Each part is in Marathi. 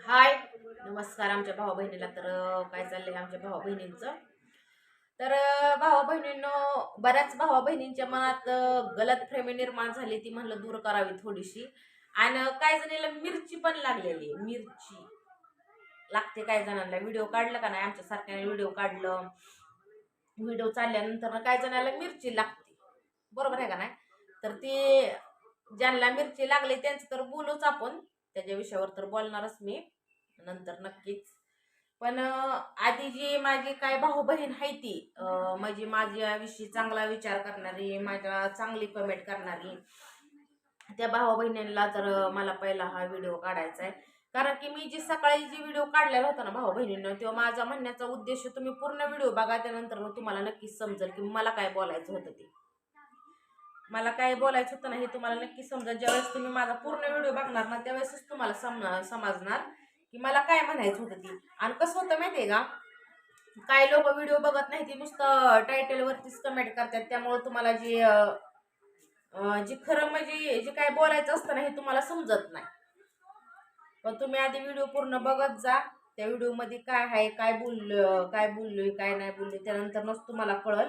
हाय. नमस्कार आमच्या भाऊ बहिणीला. तर काय चाललंय आमच्या भाऊ बहिणींचं? तर भाऊ बहिणींनो बऱ्याच भावा बहिणींच्या मनात गलत फ्रेमी निर्माण झाली ती म्हणलं दूर करावी थोडीशी. आणि काही जणीला मिरची पण लागलेली मिरची. लागते काही जणांना? व्हिडिओ काढलं का नाही? आमच्या सारख्याने व्हिडिओ काढलं. व्हिडिओ चालल्यानंतर काही जणाला मिरची लागते. बरोबर आहे का नाही? तर ते ज्यांना मिरची लागली त्यांचं तर बोलूच आपण. त्याच्या विषयावर तर बोलणारच मी. नंतर नक्कीच. पण आधी जी माझी काय भाऊ बहीण आहे ती म्हणजे माझ्याविषयी चांगला विचार करणारी माझ्या चांगली कमेंट करणारी त्या भाऊ बहिणींना तर मला पहिला हा व्हिडिओ काढायचा आहे कारण की मी जी सकाळी जी व्हिडिओ काढलेला होता ना भाऊ बहिणींना तेव्हा माझा म्हणण्याचा उद्देश तुम्ही पूर्ण व्हिडिओ बघा त्यानंतर मग तुम्हाला नक्कीच समजेल की मला काय बोलायचं होतं ते. मला काय बोलायचं होतं ना हे तुम्हाला नक्की समजा ज्यावेळेस तुम्ही माझा पूर्ण व्हिडिओ बघणार ना त्यावेळेसच तुम्हाला समजणार की मला काय म्हणायचं होतं ती. आणि कसं होतं माहिती आहे का काही लोक व्हिडिओ बघत नाही ती नुसतं टायटलवरतीच कमेंट करतात. त्यामुळे तुम्हाला जे जे खरं म्हणजे जे काय बोलायचं असतं ना हे तुम्हाला समजत नाही. पण तुम्ही आधी व्हिडिओ पूर्ण बघत जा. त्या व्हिडिओमध्ये काय आहे काय बोललं काय बोललोय काय नाही बोललोय त्यानंतरच तुम्हाला कळल.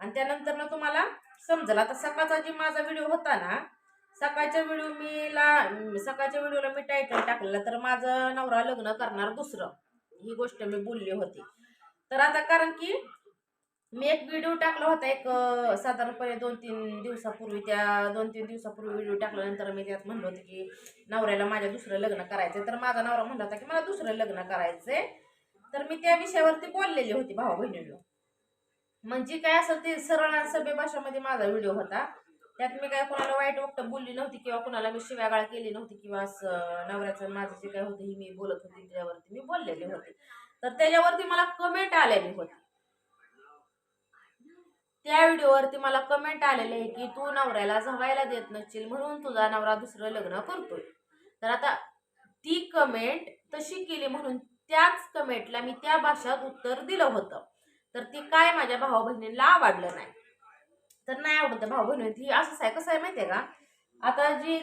आणि त्यानंतर ना तुम्हाला समजेल. आता सकाळचा जे माझा व्हिडिओ होता ना सकाळच्या व्हिडिओ मीला सकाळच्या व्हिडिओला मी टायटल टाकलेला तर माझं नवरा लग्न करणार दुसरं. ही गोष्ट मी बोलली होती. तर आता कारण की मी एक व्हिडिओ टाकला होता एक साधारणपणे दोन तीन दिवसापूर्वी त्या दोन तीन दिवसापूर्वी व्हिडिओ टाकल्यानंतर मी त्यात म्हणलं होतं की नवऱ्याला माझ्या दुसरं लग्न करायचं तर माझा नवरा म्हणला होता की मला दुसरं लग्न करायचंय. तर मी त्या विषयावरती बोललेली होती भाऊ बहिणीला म्हणजे काय असेल ते सरळ आणि सभ्य भाषामध्ये माझा व्हिडिओ होता. त्यात मी काय कोणाला वाईट वक्त बोलली नव्हती किंवा कोणाला मी शिव्यागाळ केली नव्हती किंवा असं नवऱ्याचं माझं जे काय होतं ही मी बोलत होती त्याच्यावरती मी बोललेली होती. तर त्याच्यावरती मला कमेंट आलेली होती. त्या व्हिडिओवरती मला कमेंट आलेले आहे की तू नवऱ्याला जगायला देत नसशील म्हणून तुझा नवरा दुसरं लग्न करतोय. तर आता ती कमेंट तशी केली म्हणून त्याच कमेंटला मी त्या भाषात उत्तर दिलं होतं. तर ती काय माझ्या भाऊ बहिणींना आवडलं नाही. तर नाही आवडत भाऊ बहिणी ही असंच आहे. कसं आहे माहितीये का? आता जी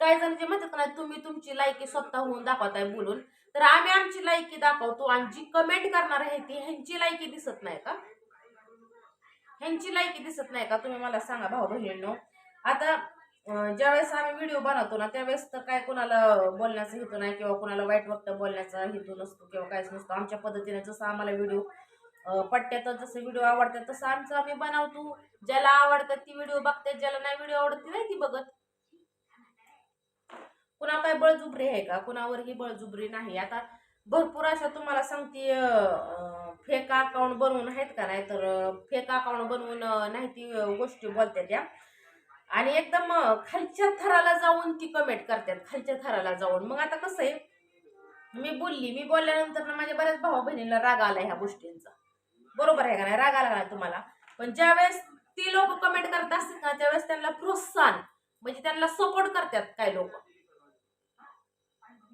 काही जण जे म्हणतात ना तुम्ही तुमची लायकी स्वतःहून दाखवताय बोलून तर आम्ही आमची लायकी दाखवतो आणि जी कमेंट करणार आहे ती ह्यांची लायकी दिसत नाही का? ह्यांची लायकी दिसत नाही का? तुम्ही मला सांगा भाऊ बहिणींनो आता ज्यावेळेस आम्ही व्हिडिओ बनवतो ना त्यावेळेस तर काय कोणाला बोलण्याचा हेतू नाही किंवा कोणाला वाईट वक्त बोलण्याचा हेतू नसतो किंवा काहीच नसतो. आमच्या पद्धतीने जसं आम्हाला व्हिडिओ पट्ट्यात जसं व्हिडिओ आवडतात तसं आमचं आम्ही बनवतो. ज्याला आवडतात ती व्हिडिओ बघतात ज्याला नाही व्हिडिओ आवडत ती नाही ती बघत. कुणा काय बळजुबरी आहे का? कुणावरही बळजुबरी नाही. आता भरपूर अशा तुम्हाला सांगते फेक अकाउंट बनवून आहेत का नाही तर फेक अकाउंट बनवून नाही ती गोष्टी बोलतात त्या आणि एकदम खालच्या थराला जाऊन ती कमेंट करतात खालच्या थराला जाऊन. मग आता कसं आहे मी बोलली मी बोलल्यानंतर ना माझ्या बऱ्याच भाऊ बहिणीला राग आला ह्या गोष्टींचा. बरोबर आहे का नाही? राग आला नाही तुम्हाला? पण ज्यावेळेस ती लोक कमेंट करत असतील ना त्यावेळेस त्यांना प्रोत्साहन म्हणजे त्यांना सपोर्ट करतात काही लोक.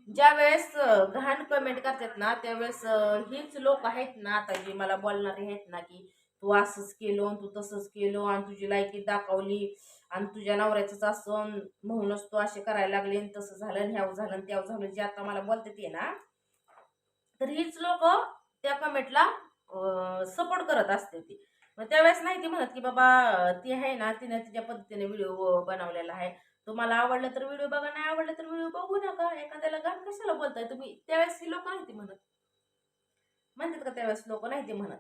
ज्यावेळेस घाण कमेंट करतात ना त्यावेळेस हीच लोक आहेत ना आता जी मला बोलणारे आहेत ना की तू असंच केलो आणि तू तसंच केलो आणि तुझी लायकी दाखवली आणि तुझ्या नवऱ्याचंच असं म्हणूनच तू असे करायला लागले आणि तसं झालं ह्याव झालं त्याव झालं. जे आता मला बोलते ते ना तर हीच लोक त्या कमेंटला सपोर्ट करत असते ती. मग त्यावेळेस नाही ती म्हणत की बाबा ती आहे ना तिने तिच्या पद्धतीने व्हिडिओ बनवलेला आहे. तुम्हाला आवडलं तर व्हिडिओ बघा नाही आवडलं तर व्हिडिओ बघू नका. एखाद्याला गाण कशाला बोलताय तुम्ही? त्यावेळेस ही लोक नाही ती म्हणत. म्हणतात का त्यावेळेस लोक नाही ती म्हणत.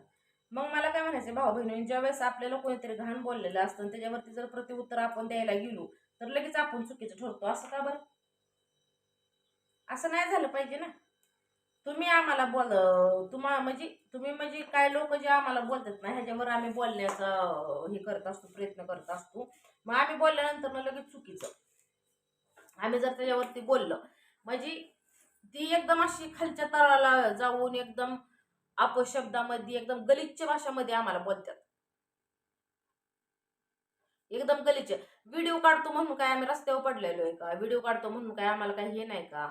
मग मला काय म्हणायचं भाऊ बहिणी ज्यावेळेस आपल्याला कोणीतरी घाण बोललेलं असतं आणि त्याच्यावरती जर प्रतिउत्तर आपण द्यायला गेलो तर लगेच आपण चुकीचं ठरतो. असं का बरं? असं नाही झालं पाहिजे ना. तुम्ही आम्हाला बोल तुम्हा म्हणजे तुम्ही म्हणजे काय लोक जे आम्हाला बोलतात ना ह्याच्यावर आम्ही बोलण्याचा हे करत असतो प्रयत्न करत असतो. मग आम्ही बोलल्यानंतर ना लगेच चुकीचं. आम्ही जर त्याच्यावरती बोललं. म्हणजे ती एकदम अशी खालच्या तळाला जाऊन एकदम अपशब्दामध्ये एकदम गलिच्छ भाषामध्ये आम्हाला बोलतात. एकदम गलिच्छ. व्हिडिओ काढतो म्हणून काय आम्ही रस्त्यावर पडलेलो आहे का? व्हिडिओ काढतो म्हणून काय आम्हाला काही हे नाही का?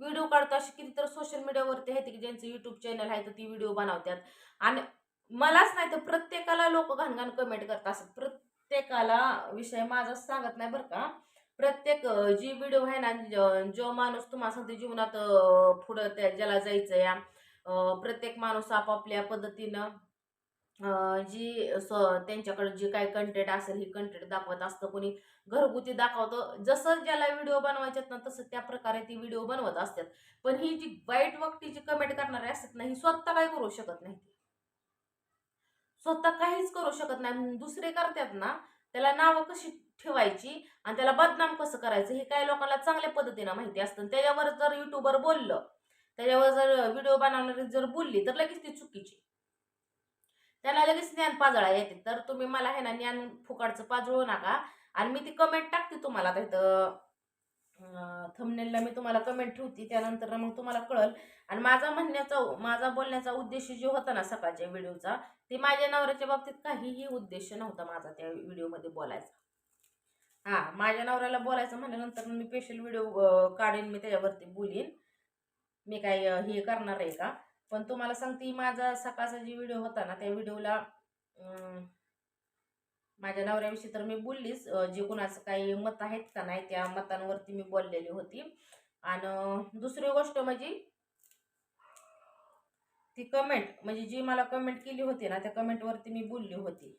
व्हिडिओ काढतो अशी किती तर सोशल मीडियावरती आहेत की ज्यांचं युट्यूब चॅनल आहे तर ती व्हिडिओ बनवतात. आणि मलाच नाही तर प्रत्येकाला लोक घाणघाण कमेंट करत असतात प्रत्येकाला विषय माझा सांगत नाही बरं का. प्रत्येक जी व्हिडिओ आहे ना जो माणूस तुम्हाला सांगते जीवनात पुढं त्या ज्याला जायचं या प्रत्येक माणूस आपापल्या पद्धतीनं जी स- त्यांच्याकडे जे काय कंटेंट असेल ही कंटेंट दाखवत असतं. कोणी घरगुती दाखवतं. जसं ज्याला व्हिडिओ बनवायच्यात ना तसं त्या प्रकारे ती व्हिडिओ बनवत असतात. पण ही जी वाईट वक्ती जी कमेंट करणारे असतात ना ही स्वतः काय करू शकत नाही स्वतः काहीच करू शकत नाही. दुसरे करतात ना त्याला नावं कशी ठेवायची आणि त्याला बदनाम कसं करायचं हे काही लोकांना चांगल्या पद्धतीनं माहिती असतं. त्याच्यावर जर युट्यूबर बोललं त्याच्यावर जर व्हिडिओ बनवणारी जर बोलली तर लगेच ती चुकीची. त्याला लगेच ज्ञान पाजळा येते. तर तुम्ही मला हे ना ज्ञान फुकाडचं पाजळू नका. आणि मी ती कमेंट टाकते तुम्हाला. तिथं थंबनेलला मी तुम्हाला कमेंट ठेवते. त्यानंतर मग तुम्हाला कळल. आणि माझा म्हणण्याचा माझा बोलण्याचा उद्देश जो होता ना सकाळच्या व्हिडिओचा ते माझ्या नवऱ्याच्या बाबतीत काहीही उद्देश नव्हता माझा त्या व्हिडिओमध्ये बोलायचा. हां माझ्या नवऱ्याला बोलायचं म्हणल्यानंतर मी स्पेशल व्हिडिओ काढेन मी त्याच्यावरती बोलीन. मी काय हे करणार आहे का? पण तुम्हाला सांगते माझा सकाळचा जी व्हिडिओ होता ना त्या व्हिडिओला माझ्या नवऱ्याविषयी तर मी बोललीच जे कुणाचं काही मत आहेत का नाही त्या मतांवरती मी बोललेली होती. आणि दुसरी गोष्ट म्हणजे ती कमेंट म्हणजे जी मला कमेंट केली होती ना त्या कमेंटवरती मी बोलली होती.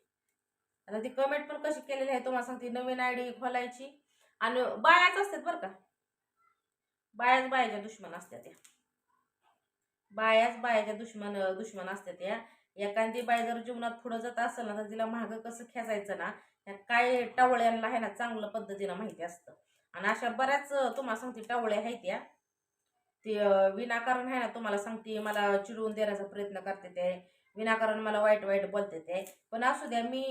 आता ती कमेंट पण कशी केलेली आहे तुम्हाला सांगते नवीन आय डी खोलायची. आणि बायाच असतात बरं का. बायाच बायाच्या दुश्मन असतात त्या. बायाच बायाच्या दुश्मन दुश्मन असतात या. एखादी बाय जर जीवनात पुढं जात असेल ना तर तिला मागं कसं खेचायचं ना त्या काय टावळ्यांना आहे ना चांगलं पद्धतीनं माहिती असतं. आणि अशा बऱ्याच तुम्हाला सांगते टावळ्या आहेत त्या ते विनाकारण आहे ना तुम्हाला सांगते मला चिडवून देण्याचा प्रयत्न करते ते. विनाकारण मला वाईट वाईट बोलते ते. पण असू द्या मी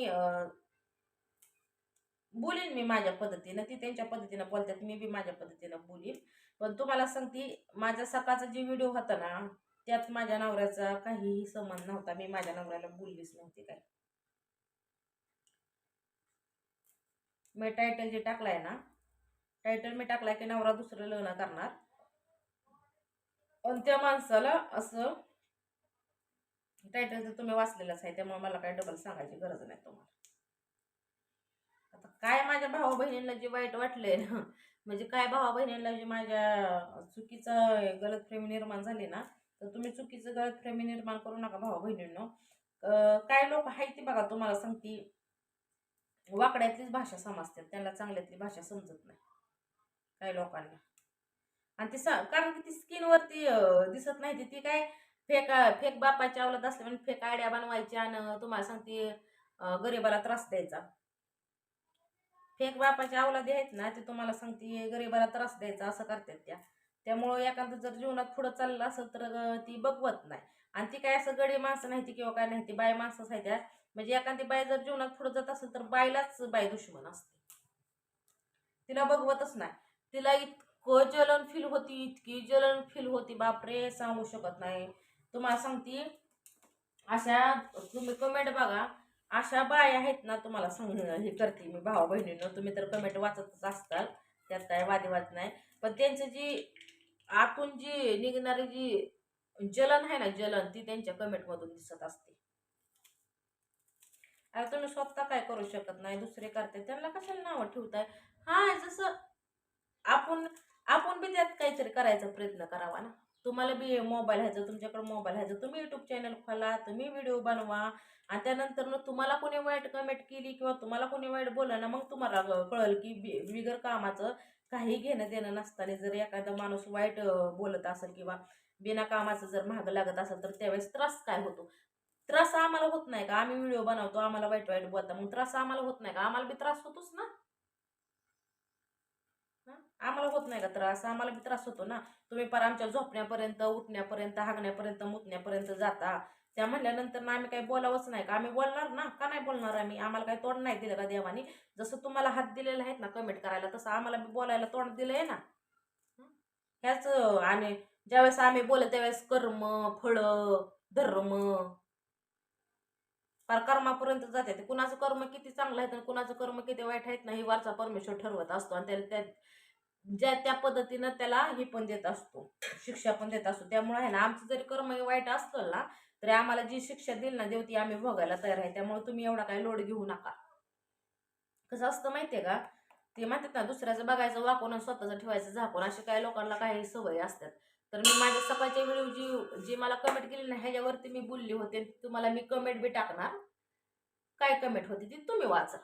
बोलीन मी माझ्या पद्धतीनं. ती त्यांच्या पद्धतीनं बोलतात मी बी माझ्या पद्धतीनं बोलीन. पण तुम्हाला सांगते माझ्या सकाळचा जे व्हिडिओ होता ना त्यात माझ्या नवऱ्याचा काहीही समान नव्हता. मी माझ्या नवऱ्याला बोललीच नव्हती काय मी टायटल जे टाकलाय ना टायटल मी टाकलाय की नवरा दुसरं लग्न करणार. आणि त्या माणसाला असं टायटल तर तुम्ही वाचलेलंच आहे त्यामुळे मला काही डबल सांगायची गरज नाही तुम्हाला. आता काय माझ्या भावा बहिणींना जे वाईट वाटलंय ना म्हणजे काय भावा बहिणींना जे माझ्या चुकीचं गलतप्रेमी निर्माण झाली ना तर तुम्ही चुकीचं गळतफ्रेमी निर्माण करू नका भाऊ बहिणींनो. काय लोक आहेत ते बघा तुम्हाला सांगती. वाकड्यातलीच भाषा समजतात त्यांना चांगल्यातली भाषा समजत नाही. काही लोकांना. आणि ती कारण की ती स्किनवरती दिसत नाही ती- ती काय फेक फेक बापाच्या अवलाद असल्यामुळे फेक आयडिया बनवायच्या आणि तुम्हाला सांगते गरीबाला गरिबाला त्रास द्यायचा. फेक बापाच्या अवलादी आहेत ना ते तुम्हाला सांगते गरिबाला त्रास द्यायचा असं करतात त्या. त्यामुळं एखादं जर जीवनात पुढं चाललं असेल तर ती बघवत नाही. आणि ती काय असं गडी माणसं नाही ती किंवा काय नाही ती बाय माणसंच आहे त्या म्हणजे एखादी बाय जर जीवनात पुढं जात असेल तर बायलाच बाय दुश्मन असते. तिला बघवतच नाही. तिला इतकं ज्वलन फील होती इतकी ज्वलन फील होती बापरे सांगू शकत नाही. तुम्हाला सांगते अशा तुम्ही कमेंट बघा अशा बाया आहेत ना तुम्हाला सांग हे करते मी भावा बहिणीनं तुम्ही तर कमेंट वाचतच असताल त्यात काय वादविवाद नाही. पण त्यांचं जी आतून जी निघणारी जी जलन आहे ना जलन ती त्यांच्या कमेंटमधून दिसत असते. अरे तुम्ही स्वतः काय करू शकत नाही दुसरे करते त्यांना कशाला नावं ठेवताय? हा जसं आपण आपण बी त्यात काहीतरी करायचा प्रयत्न करावा ना. तुम्हाला बी मोबाईल ह्याचं तुमच्याकडे मोबाईल ह्याचं तुम्ही युट्यूब चॅनल खोला तुम्ही व्हिडिओ बनवा आणि त्यानंतर ना तुम्हाला कोणी वाईट कमेंट केली किंवा तुम्हाला कोणी वाईट बोला ना मग तुम्हाला कळल की बिगर कामाचं काही घेणं देणं नसताना जर एखादा माणूस वाईट बोलत असेल किंवा बिना कामाचं जर महाग लागत असेल तर त्यावेळेस त्रास काय होतो? त्रास आम्हाला होत नाही का? आम्ही व्हिडिओ बनवतो आम्हाला वाईट वाईट बोलता मग त्रास आम्हाला होत नाही का? आम्हाला बी त्रास होतोच ना? आम्हाला होत नाही का त्रास? आम्हाला बी त्रास होतो ना. तुम्ही पार आमच्या झोपण्यापर्यंत उठण्यापर्यंत हागण्यापर्यंत मुतण्यापर्यंत जाता. त्या म्हणल्यानंतर ना आम्ही काही बोलावंच नाही का? आम्ही बोलणार ना? का नाही बोलणार आम्ही? आम्हाला काही तोंड नाही दिलं का देवानी? जसं तुम्हाला हात दिलेला आहेत ना कमेंट करायला तसं आम्हाला बी बोलायला तोंड दिलं आहे ना. ह्याच आणि ज्यावेळेस आम्ही बोलत त्यावेळेस कर्म फळं धर्म. फार कर्मापर्यंत जाते. ते कुणाचं कर्म किती चांगलं आहे आणि कुणाचं कर्म किती वाईट आहेत ना ही वारचा परमेश्वर ठरवत असतो. आणि त्याला त्या ज्या त्या पद्धतीनं त्याला हे पण देत असतो. शिक्षा पण देत असतो. त्यामुळे आहे ना आमचं जरी कर्म वाईट असलं ना तरी आम्हाला जी शिक्षा दिली ना देव ती आम्ही भोगायला तयार आहे. त्यामुळे तुम्ही एवढा काही लोड घेऊ नका. कसं असतं माहितीये का? ते म्हणतात ना दुसऱ्याचं बघायचं वाकून आणि स्वतःचं ठेवायचं झाकून. असे काही लोकांना काही सवय असतात. तर मी माझ्या सकाळच्या व्हिडिओ जी जी मला कमेंट केली ना ह्याच्यावरती मी बोलली होते. तुम्हाला मी कमेंट बी टाकणार. काय कमेंट होती ती तुम्ही वाचा.